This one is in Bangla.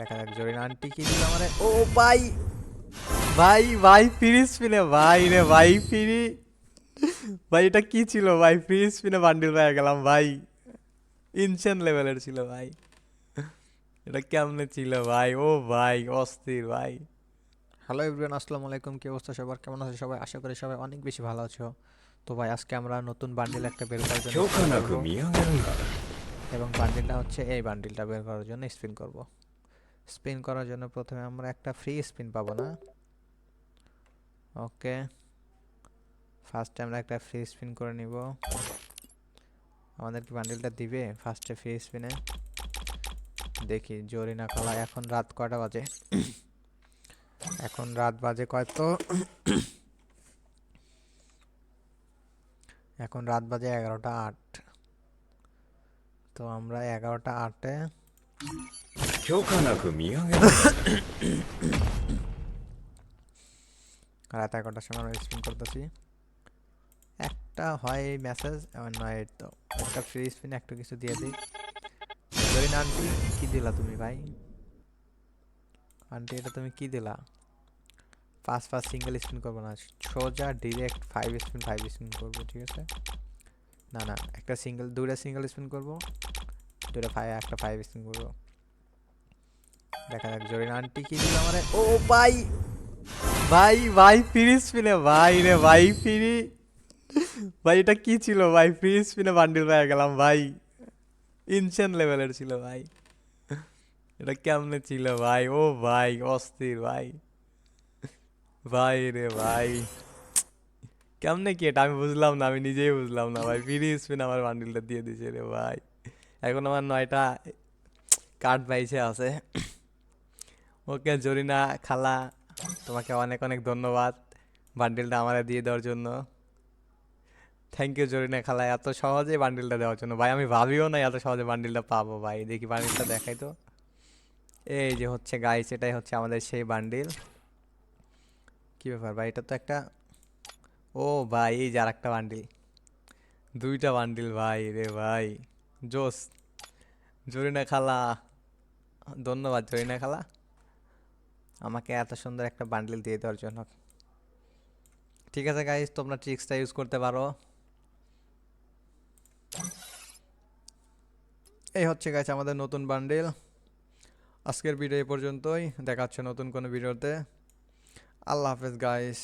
দেখা যাক জরিন আন্টি কি দিল আমাদের ও ভাই ভাই ভাই ফ্রি স্পিনে ভাই রে ভাই ফ্রি। ভাই এটা কি ছিল ভাই? ফ্রি স্পিনে বান্ডিল পাই গেলাম ভাই। ইনসেন লেভেলের ছিল ভাই। এটা কেমনে ছিল ভাই? ও ভাই অস্থির ভাই। হ্যালো এভরিওয়ান আসসালামু আলাইকুম। কি অবস্থা সবার? কেমন আছে সবাই? আশা করি সবাই অনেক বেশি ভালো আছো। তো ভাই আজকে আমরা নতুন বান্ডিল একটা বের করার জন্য এবং বান্ডিলটা হচ্ছে এই বান্ডিলটা বের করার জন্য স্পিন করব। স্পিন করার জন্য প্রথমে আমরা একটা ফ্রি স্পিন পাবো না। ওকে। ফার্স্টে আমরা একটা ফ্রি স্পিন করে নিব। আমাদের কি বান্ডিলটা দিবে ফার্স্টে ফ্রি স্পিনে দেখি জরিনা খালা এখন রাত কয়টা বাজে? এখন রাত বাজে কয়তো? এখন রাত বাজে এগারোটা আট। তো আমরা এগারোটা আটে 許可なく見上げるんだ রাত এগারোটার সময় আমরা স্পিন করতেছি একটা হয় মেসেজ এমন নয় তো একটা ফ্রি স্পিন একটা কিছু দিয়ে দিই জরিন আন্টি কি দিলা তুমি ভাই আন্টি এটা তুমি কি দিলা পাঁচ পাঁচ সিঙ্গেল স্পিন করবো না সোজা direct five spin five spin করবো ঠিক আছে না না একটা সিঙ্গেল দুইটা সিঙ্গেল স্পিন করবো দুইটা ফাইভ একটা ফাইভ স্পিন করব। দেখা যাক জরিন আন্টি কি দিল আমারে? ও ভাই! ভাই ভাই ফ্রি স্পিনে ভাই রে, ভাই ফ্রি ভাই, এটা কি ছিল, ভাই? ফ্রি স্পিনে বান্ডিল পেয়ে গেলাম, ভাই। ইনসেন লেভেলের ছিল, ভাই। এটা কেমনে ছিল, ভাই? ও, ভাই, অস্থির, ভাই। ভাই রে, ভাই। কেমনে কি এটা? আমি বুঝলাম না, আমি নিজেই বুঝলাম না, ভাই। ফ্রি স্পিন আমার বান্ডিলটা দিয়ে দিছে রে, ভাই। এখন আমার নয়টা কার্ড পাইছে আছে। ওকে জরিনা, খালা, তোমাকে অনেক অনেক ধন্যবাদ বান্ডিলটা আমারে দিয়ে দেওয়ার জন্য। থ্যাংক ইউ জরিনা, খালা, এত সহজে বান্ডিলটা দেওয়ার জন্য। ভাই, আমি ভাবিও না এত সহজে বান্ডিলটা পাবো, ভাই। দেখি বান্ডিলটা দেখাই তো। এই যে হচ্ছে গাইস এটাই হচ্ছে আমাদের সেই বান্ডিল। কী ব্যাপার ভাই, এটা তো একটা ও ভাই, এই যে আর একটা বান্ডিল। দুইটা বান্ডিল ভাই রে ভাই। জোস জরিনা খালা। ধন্যবাদ জরিনা খালা। আমাকে এত সুন্দর একটা বান্ডেল দিয়ে দেওয়ার জন্য। ঠিক আছে গাইজ তোমরা ট্রিক্সটা ইউজ করতে পারো। এই হচ্ছে গাইজ আমাদের নতুন বান্ডেল আজকের ভিডিও এই পর্যন্তই। দেখা হচ্ছে নতুন কোনো ভিডিওতে আল্লাহ হাফেজ গাইস